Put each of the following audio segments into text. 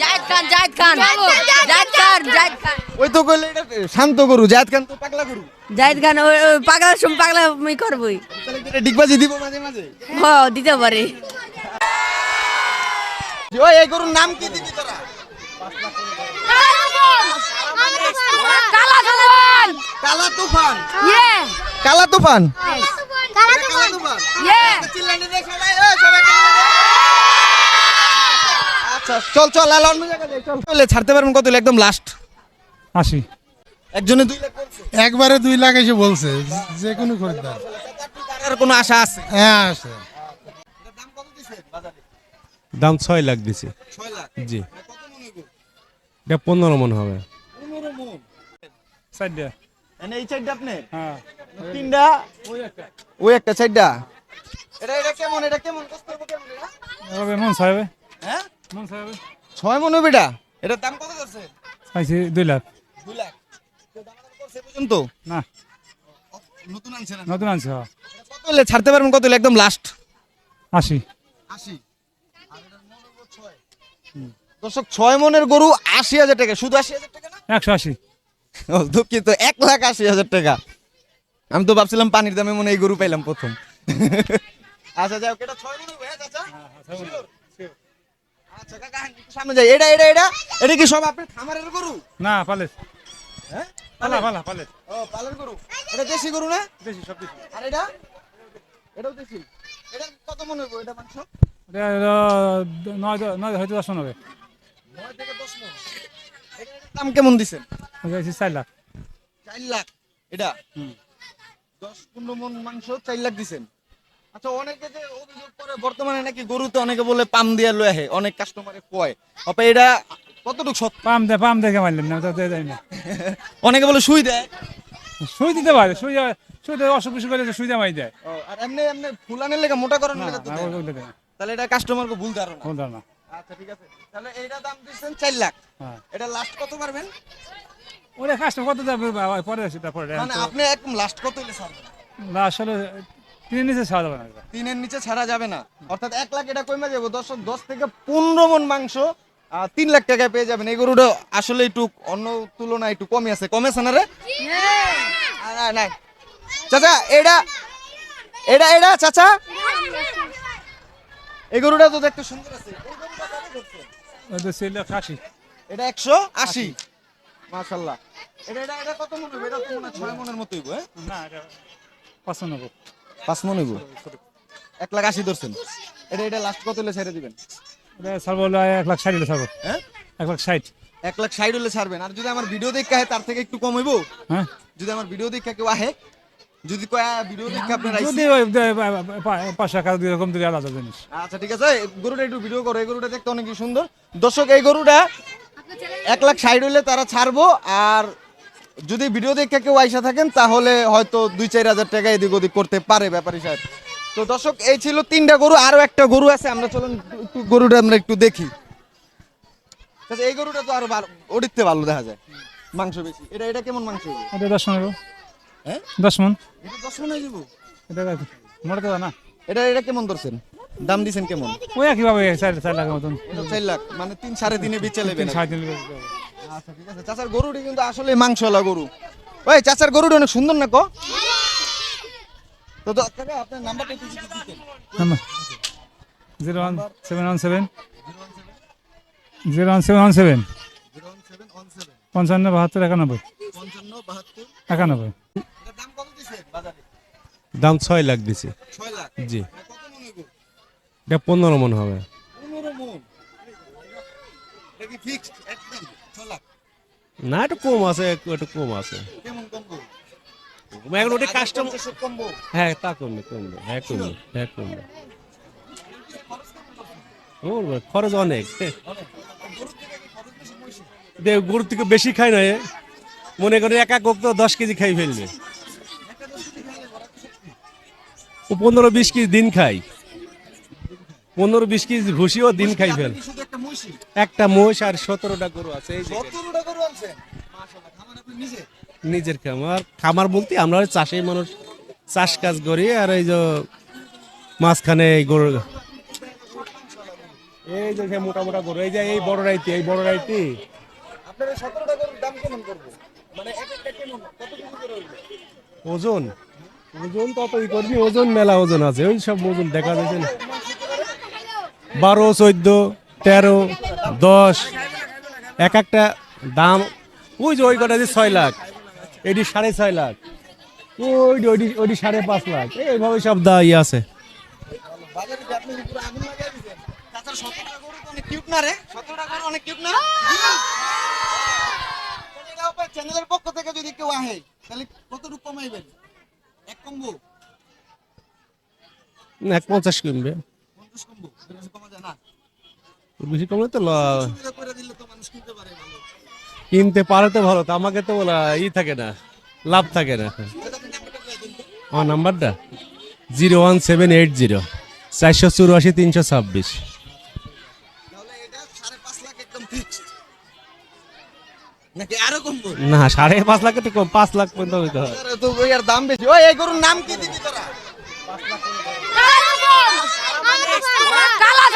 জাহিদ খান জাহিদ খান। জাহিদ খান জাহিদ খান ওই তো কইলে এটা শান্ত গরু জায়েদ খান তো পাগলা গরু জাহিদ খান ওই ওই পাগলা সুম পাগলা আমি করবই। তাহলে এটা ডিগবাজি দিব মাঝে মাঝে? হ দিতে পারে। ওই এই গরুর নাম কি দিবি তোরা? কালা তুফান। কালা তুফান? ইয়ে। কালা তুফান? কালা তুফান। ইয়ে। চিল্লানি দে সবাই ও সবাই আচ্ছা চল চল লাল অন্য জায়গায় যাই চল। চলে ছাড়তে পারবেন কত হলো? একদম লাস্ট আশি। একজনে দুই লাখ বলছে। একবারে দুই লাখ এসে বলছে যে কোনো খরিদ্দার। আর কোনো আশা আছে? হ্যাঁ আছে। দাম কত দিছেন বাজারে? দাম ছয় লাখ দিছে। জি। মন এটা পনেরো মন হবে। চারটা মানে? এই চারটা আপনি? হ্যাঁ। তিনটা? ওই একটা। চারটা এটা এটা কেমন এটা কেমন? কষ্ট কেমন এটা? এভাবে মন সাহেবে হ্যাঁ? ছয় মন এটার দাম কত চাইছি দুই লাখ। দুই লাখ। তো দামাদামি করছে পর্যন্ত না। নতুন আনছেন নতুন আনছে হ্যাঁ কত হলে ছাড়তে পারবেন কত হলে একদম লাস্ট আশি। আশি। দর্শক ছয়। মনের গরু আশি হাজার টাকা। শুধু আশি হাজার টাকা না? একশো আশি। ও, দুঃখিত। এক লাখ আশি হাজার টাকা। আমি তো ভাবছিলাম পানির দামে মনে এই গরু পাইলাম প্রথম আচ্ছা যাও এটা ছয় মনে হ্যাঁ চাচা? আচ্ছা কাকা সামনে যাই। এটা এটা এটা? এটা কি সব আপনার খামারের গরু? না পালে হ্যাঁ? পালা পালা পালে ও পালের গরু। এটা দেশি গরু না? দেশি সব দেশি। আর এটা? এটাও দেশি? এটা কত মনে হবে এটা মাংস? এটা নয় নয় হয়তো দশ মন হবে। নয় থেকে দশ মন। দাম কেমন দিছেন? চার লাখ। চার লাখ। এটা? হুম। দশ পনেরো মন মাংস চার লাখ দিছেন। আচ্ছা অনেকে যে অভিযোগ করে বর্তমানে নাকি গরুতে অনেকে বলে পাম দিয়া লয়ে আহে অনেক কাস্টমারে কয়। অপা এটা কতটুকু সত্য? পাম দে পাম দেখে মারলাম না তো দিয়ে দেয় না। অনেকে বলে সুই দেয়? সুই দিতে পারে সুই সুই দেওয়া অসুখ বিসুখ করে সুই দেওয়াই দেয়। আর এমনি এমনি ফুলানের লেগে মোটা করার লেগে তো দেয় দেয়। তাহলে এটা কাস্টমারকে ভুল ধারণা। ভুল ধারণা। আচ্ছা ঠিক আছে। তাহলে এইটা দাম দিচ্ছেন চার লাখ। হ্যাঁ। এটা লাস্ট কত পারবেন ওরা কাজটা কত বাবা, পরে সেটা পরে মানে আপনি একদম লাস্ট কত হলে ছাড়বেন? না আসলে তিন নিচে ছাড়া যাবে না তিনের নিচে ছাড়া যাবে না। অর্থাৎ এক লাখ এটা কমে যাবে। দশ দশ থেকে পনেরো মন মাংস তিন লাখ টাকায় পেয়ে যাবেন। এই গরুটা আসলে একটু অন্য তুলনায় একটু কমে আছে কমেছে না রে? না, নাই। চাচা এটা এটা এটা চাচা। এই গরুটা তো দেখতে সুন্দর আছে। এটা একশো আশি। মাশাল্লাহ এটা এটা এটা কত মন হবে? এটা তো মনে হয় ছয় মনের মতোই হ্যাঁ? না এটা পছন্দ পাঁচ মন হইব। এক লাখ আশি ধরছেন। এটা এটা লাস্ট কত হলে ছেড়ে দিবেন? ছাড়বো হলো এক লাখ ষাট হলে ছাড়বো। হ্যাঁ? এক লাখ ষাট। এক লাখ ষাট হলে ছাড়বেন। আর যদি আমার ভিডিও দেখে তার থেকে একটু কম হইব? হ্যাঁ? যদি আমার ভিডিও দেখে কেউ আহে যদি কয় ভিডিও দেখে আপনার আইছি যদি ওই দে- পা- পা- পাঁচশো টাকা দুই রকম দিলে আলাদা জিনিস। আচ্ছা ঠিক আছে। গরুটা একটু ভিডিও করো। এই গরুটা দেখতে অনেক সুন্দর। দর্শক এই গরুটা এক লাখ ষাট হলে তারা ছাড়বো। আর যদি ভিডিও দেখে কেউ আইসা থাকেন তাহলে হয়তো দুই চার হাজার টাকা এদিক ওদিক করতে পারে ব্যাপারী সাহেব। তো দর্শক এই ছিল তিনটা গরু আরও একটা গরু আছে আমরা চলুন একটু- গরুটা আমরা একটু দেখি। আচ্ছা এই গরুটা তো আরও ভালো ওডিতে ভালো দেখা যায়। মাংস বেশি। এটা এটা কেমন মাংস এটা দশ মন হ্যাঁ? দশ মন। এটা দশ মনে যাব? এটা মোটা তো না? এটা এটা কেমন ধরছেন? দাম দিছেন কেমন? ওই একইভাবে চার চার লাখের মতন। চার লাখ মানে তিন সাড়ে তিনে বেচে নেবেন সাড়ে তিন লাখ। আচ্ছা ঠিক আছে। চাচার গরুটি কিন্তু আসলে মাংসওয়ালা গরু। ওই চাচার গরুটি অনেক সুন্দর না কো? তো কাকা, আপনার নাম্বারটা একটু যদি দিতেন। Number? Zero one seven one seven. Zero one seven one seven. পঞ্চান্ন বাহাত্তর একানব্বই। পঞ্চান্ন বাহাত্তর একানব্বই দাম কত দিছে বাজারে? দাম ছয় লাখ দিছে। ছয় লাখ? জি। মন এটা পনেরো মন হবে। পনেরো মন? এটা কি ফিক্সড একদম। না একটু কম আছে একটু কম আছে। এখন ওটা কাস্টমার হ্যাঁ তা কমবে কমবে হ্যাঁ কমবে হ্যাঁ কমবে। খরচ অনেক। গরুর থেকে বেশি খাই না মনে করে এক এক তো দশ কেজি খাই ফেলবে। পনেরো বিশ কেজি দিন খাই পনেরো বিশ কেজি ভুসিও দিন খাই ফেল একটা মোষ আর সতেরোটা গরু আছে নিজের খামার। খামার বলতে আমরা ওই চাষি মানুষ চাষ কাজ করি আর এই যে মাঝখানে এই গরু এই যে মোটা মোটা গরু এই যে এই বড় রাইতি এই বড় রাইতি। আপনার সতেরোটা গরুর দাম কেমন করব? মানে এক একটা কেমন? ওজন? ওজন ততই করবি ওজন মেলা ওজন আছে ওই সব ওজন দেখা যাচ্ছে না। বারো, চোদ্দ, তেরো, দশ, এক একটা দাম। ওই যে ওই কটা যে ছয় লাখ, এটি সাড়ে ছয় লাখ, ওই ওইটি ওইটি সাড়ে পাঁচ লাখ, এইভাবে সব দা ইয়ে আছে। এক পঞ্চাশ কিনবে। বেশি কমা তো কিনতে পারে তো ভালো তো আমাকে তো বলা ই থাকে না লাভ থাকে না। আমার নাম্বারটা? Zero one seven eight zero চারশো চুরাশি তিনশো ছাব্বিশ। না সাড়ে পাঁচ লাখ তো কম পাঁচ লাখ পর্যন্ত হইতে হয় তো ওই আর দাম বেশি। ওই এই গরুর নাম কি দিবি তোরা? কালা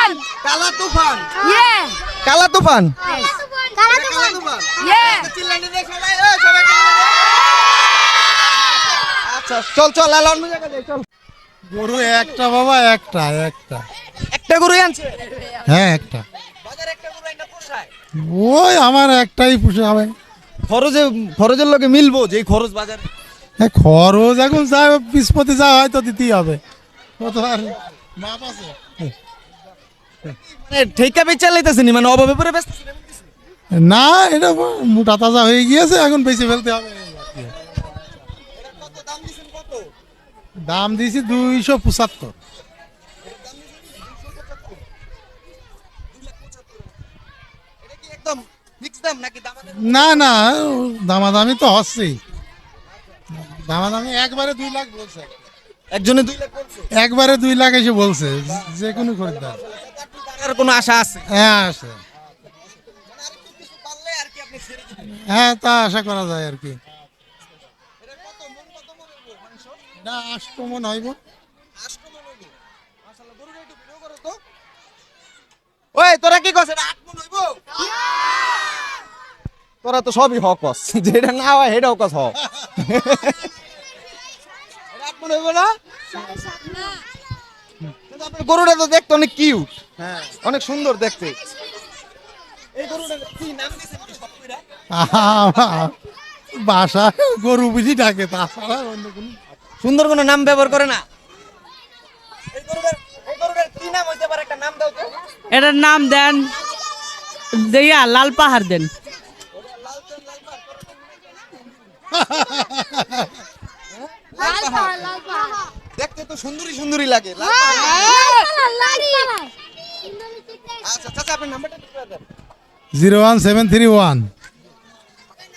তুফান। কালা তুফান। ইয়ে কালা তুফান। কালা তুফান। ইয়ে চিল্লানি দে সবাই ওই সবাই আচ্ছা চল চল লাল অন্য জায়গায় চল। গরু একটা বাবা একটা একটা। একটা গরু আনছে? হ্যাঁ একটা। বাজারে একটা গরু একটা পোষায়? ওই আমার একটাই পুষে হবে। খরচে খরচের লগে মিলবো যে খরচ বাজারে। হ্যাঁ, খরচ এখন যা বিস্পতি যা হয় তো দিতেই হবে। ও তো আর মাপ আছে। ঠেকা বেচা মানে অভাবে পরে ব্যস্ত না এটা মোটা তাজা হয়ে গিয়েছে এখন বেশি ফেলতে হবে। দাম দিয়েছি দুইশো পঁচাত্তর। না না দামাদামি তো হচ্ছেই। দামাদামি একবারে দুই লাখ বলছে। একজনে দুই লাখ একবারে দুই লাখ এসে বলছে যে কোনো খরিদ্দার। আর কোনো আশা আছে? হ্যাঁ আসে কিছু পারলে আর কি আপনি ছেড়ে দিবেন হ্যাঁ তা আশা করা যায় আর কি। এটা কত কত হইবো মাংস না আষ্টমন হইব আষ্ট হইবো মাশাআল্লাহ গরুটা একটু ভিডিও করো তো ওই তোরা কি আট তোরা তো সবই হক কস যেটা না হয় সেটাও কস হ এটা আট মন না। আপনার গরুটা তো দেখতে অনেক কিউট হ্যাঁ। অনেক সুন্দর দেখতে। এই গরুটা কি নাম? বাসা গরু বুঝি ডাকে তাছাড়া অন্য কোনো সুন্দর কোনো নাম ব্যবহার করে না? এই গরুটার এই গরুটার কি নাম হইতে পারে? একটা নাম দাও তো। এটার নাম দেন দিয়া লাল পাহাড় দেন। দেখতে তো সুন্দরী সুন্দরী লাগে। আচ্ছা চাচা আপনার নাম্বারটা দেন। Zero one seven three one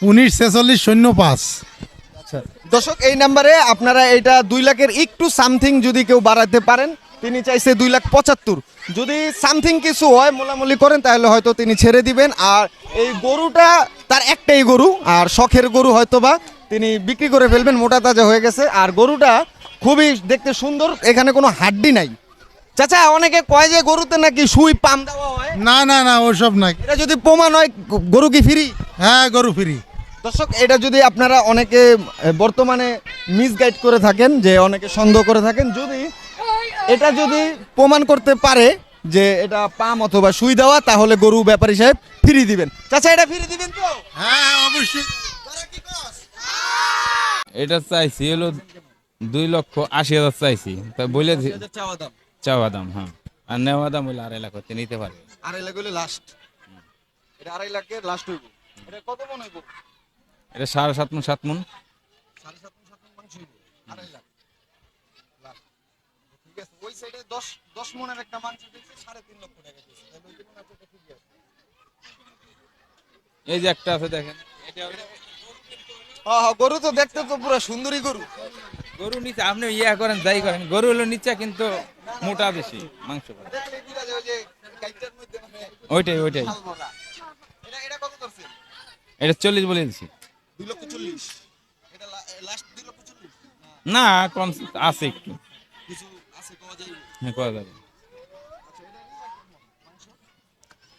উনিশ ছেচল্লিশ শূন্য পাঁচ। দর্শক এই নাম্বারে আপনারা এটা দুই লাখের একটু সামথিং যদি কেউ বাড়াতে পারেন তিনি চাইছে দুই লাখ পঁচাত্তর। যদি সামথিং কিছু হয় মোলামুলি করেন তাহলে হয়তো তিনি ছেড়ে দিবেন। আর এই গরুটা তার একটাই গরু আর শখের গরু হয়তো বা তিনি বিক্রি করে ফেলবেন মোটা তাজা হয়ে গেছে। আর গরুটা খুবই দেখতে সুন্দর এখানে কোনো হাড্ডি নাই। চাচা অনেকে কয় যে গরুতে নাকি সুই পাম দেওয়া হয়। না না না ওসব না এটা যদি প্রমাণ হয় গরু কি ফ্রি? হ্যাঁ গরু ফ্রি। দর্শক এটা যদি আপনারা অনেকে বর্তমানে মিসগাইড করে থাকেন যে অনেকে সন্দেহ করে থাকেন যদি এটা যদি প্রমাণ করতে পারে যে এটা পাম অথবা সুই দেওয়া তাহলে গরু ব্যাপারী সাহেব ফ্রি দিবেন। চাচা এটা ফ্রি দিবেন তো? হ্যাঁ অবশ্যই? এটা চাইছি হলো দুই লক্ষ আশি হাজার চাইছি। তা বলে চাওয়া দাম। হ্যাঁ। আর নেওয়া দাম হলে আড়াই লাখ হতে নিতে পারবে। আড়াই লাখ হলে লাস্ট এটা আড়াই লাখের লাস্ট হইব। এটা কত মন হইব? এটা সাড়ে সাত মন সাত মন। সাড়ে সাত মন সাত মন মাংস হইব। আড়াই লাখ। ঠিক আছে ওই সাইডে দশ দশ মনের একটা মাংস দিচ্ছে সাড়ে তিন লক্ষ টাকা দিচ্ছে তাহলে ওই আছে ঠিক আছে। এই যে একটা আছে দেখেন। হ্যাঁ হ্যাঁ গরু তো দেখতে তো পুরো সুন্দরী গরু। গরু নিচে, আপনি ইয়া করেন, যাই করেন। গরু হলো নিচে, কিন্তু মোটা বেশি, মাংস ওইটাই ওইটাই। এটা চল্লিশ বলে চল্লিশ না, কম আছে একটু। হ্যাঁ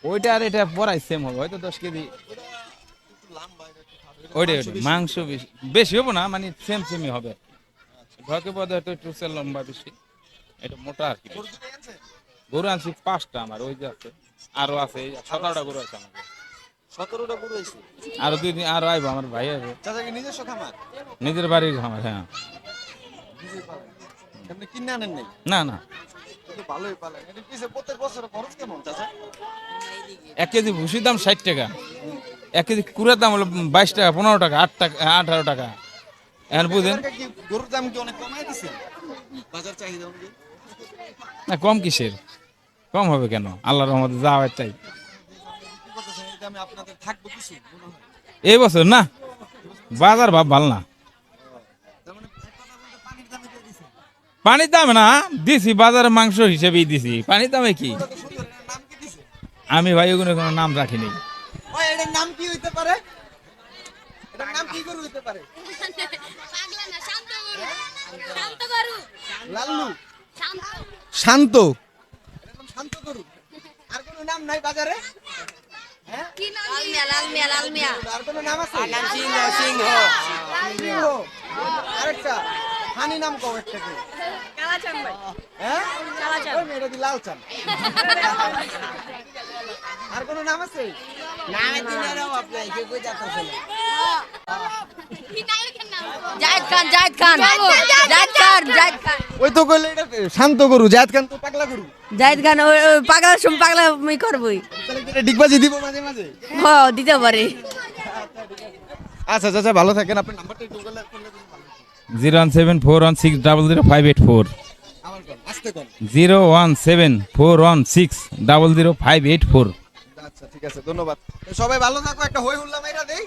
ওইটা আর এটা পড়াই সেম হবে, হয়তো দশ কেজি। ওইটাই ওইটাই। মাংস বেশি বেশি হব না মানে সেম সেমই হবে। ঢকে পদে হয়তো একটু লম্বা বেশি। এটা মোটা আর কি। গরু আনছি পাঁচটা আমার ওই যে আছে। আরও আছে সতেরোটা গরু আছে আমার সতেরোটা গরু হয়েছে আরও দুই দিন আরও আইবো আমার ভাই আছে। চাচা কি নিজস্ব খামার? নিজের বাড়ির আমার হ্যাঁ। আপনি কিনে আনেন নাই? না না। ভালোই পালেন। এটা পিছে প্রত্যেক বছর খরচ কেমন চাচা? এক কেজি ভুসির দাম ষাট টাকা। এক কেজি কুড়ার দাম হলো বাইশ টাকা পনেরো টাকা আট টাকা আঠারো টাকা। এখন বুঝেন? গরুর দাম কি অনেক কমাই দিছে? বাজার চাহিদা অনুযায়ী। না কম কিসের? কম হবে কেন? আল্লাহর রহমতে যা হয় তাই। এই বছর না? বাজার ভাব ভালো না। পানির দামে না দিছি বাজারে মাংস হিসেবেই দিছি। পানির দামে কি? আমি ভাই ওগুলো কোনো নাম রাখিনি নাম কি হইতে পারে? কি গরু হইতে পারে? লাল্লু। শান্ত। এটার নাম শান্ত গরু। আর কোনো নাম নাই বাজারে? হ্যাঁ? লালমিয়া লালমিয়া লালমিয়া। আর কোনো নাম আছে? সিংহ সিংহ। সিংহ। আরেকটা। হানি নাম কও কি হ্যাঁ? ওই মেয়েটা দি লাল চান আর কোনো নাম আছে? জায়েদ খান জায়েদ খান। জায়েদ খান জায়েদ খান ওই তো কইলে এটা শান্ত গরু জায়েদ খান তো পাগলা গরু জায়েদ খান ওই ওই পাগলা শুন পাগলা আমি করবই। তাহলে ডিগবাজি দিব মাঝে মাঝে? হ দিতে পারে। আচ্ছা চাচা ভালো থাকেন। আপনার নাম্বারটা একটু করলে বেশি ভালো হতো। Zero one seven four one six double zero five eight four. Zero one seven four one six double zero five eight four. আচ্ছা ঠিক আছে ধন্যবাদ। সবাই ভালো থাকো একটা হই হুল্লা মাইরা দেই।